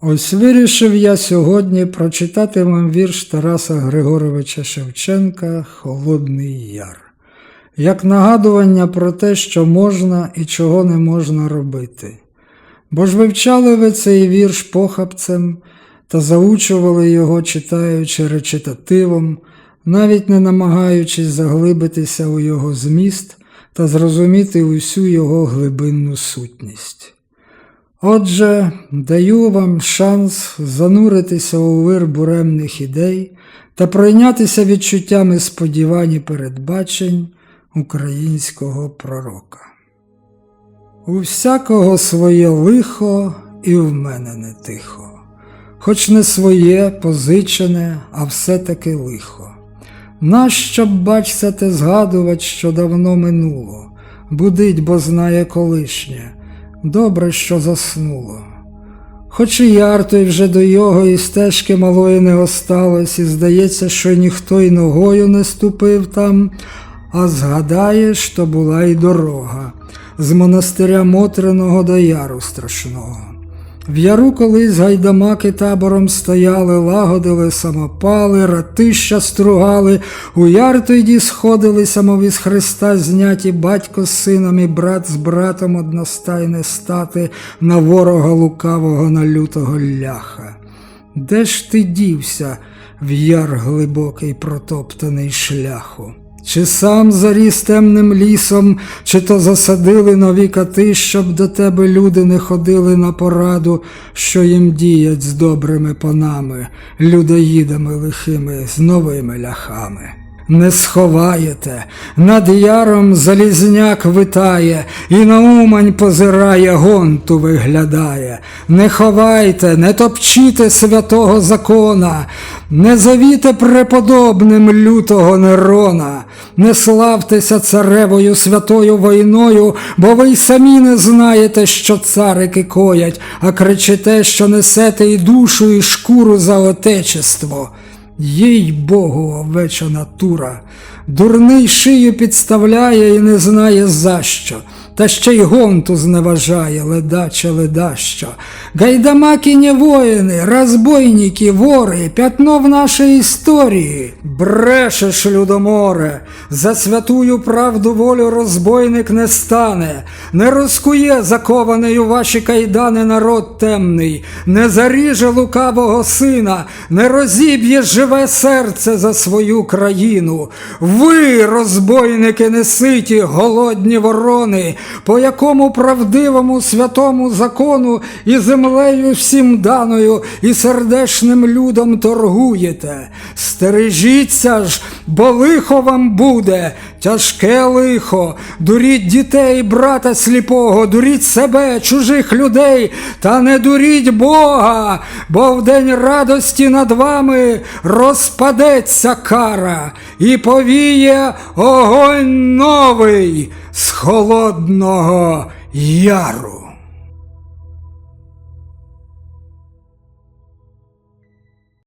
Ось вирішив я сьогодні прочитати вам вірш Тараса Григоровича Шевченка Холодний Яр, як нагадування про те, що можна і чого не можна робити. Бо ж вивчали ви цей вірш похапцем та заучували його, читаючи речитативом, навіть не намагаючись заглибитися у його зміст та зрозуміти усю його глибинну сутність. Отже, даю вам шанс зануритися у вир буремних ідей та пройнятися відчуттями сподівань і передбачень українського пророка. У всякого своє лихо, і в мене не тихо, хоч не своє, позичене, а все-таки лихо. Нащо б бачся те згадувать, що давно минуло, будить, бо знає колишнє, добре, що заснуло. Хоч і яр той вже до його і стежки малої не осталось, і здається, що ніхто й ногою не ступив там, а згадаєш, то була й дорога з монастиря Мотриного до яру страшного. В яру колись гайдамаки табором стояли, лагодили самопали, ратища стругали, у яр тоді сходилися, мов із Христа зняті батько з сином і брат з братом одностайне стати на ворога лукавого, на лютого ляха. Де ж ти дівся в яр глибокий протоптаний шляху? Чи сам заріс темним лісом, чи то засадили нові кати, щоб до тебе люди не ходили на пораду, що їм діять з добрими панами, людоїдами лихими, з новими ляхами. Не сховаєте, над яром залізняк витає, і на умань позирає, гонту виглядає. Не ховайте, не топчіте святого закона, не завіте преподобним лютого Нерона, не славтеся царевою святою війною, бо ви й самі не знаєте, що царики коять, а кричите, що несете і душу, і шкуру за отечество. Їй Богу, овеча натура, дурний шию підставляє і не знає за що, та ще й гонту зневажає, ледаче ледащо. Гайдамакіні воїни, розбойники, вори, пятно в нашій історії. Брешеш, людоморе, за святую правду волю розбойник не стане, не розкує закований у ваші кайдани народ темний, не заріже лукавого сина, не розіб'є живе серце за свою країну. Ви, розбойники неситі, голодні ворони, по якому правдивому святому закону і землею всім даною, і сердешним людом торгуєте. Стережіться ж, бо лихо вам буде, тяжке лихо, дуріть дітей, брата сліпого, дуріть себе, чужих людей, та не дуріть Бога, бо в день радості над вами розпадеться кара, і повіє огонь новий з холодного яру.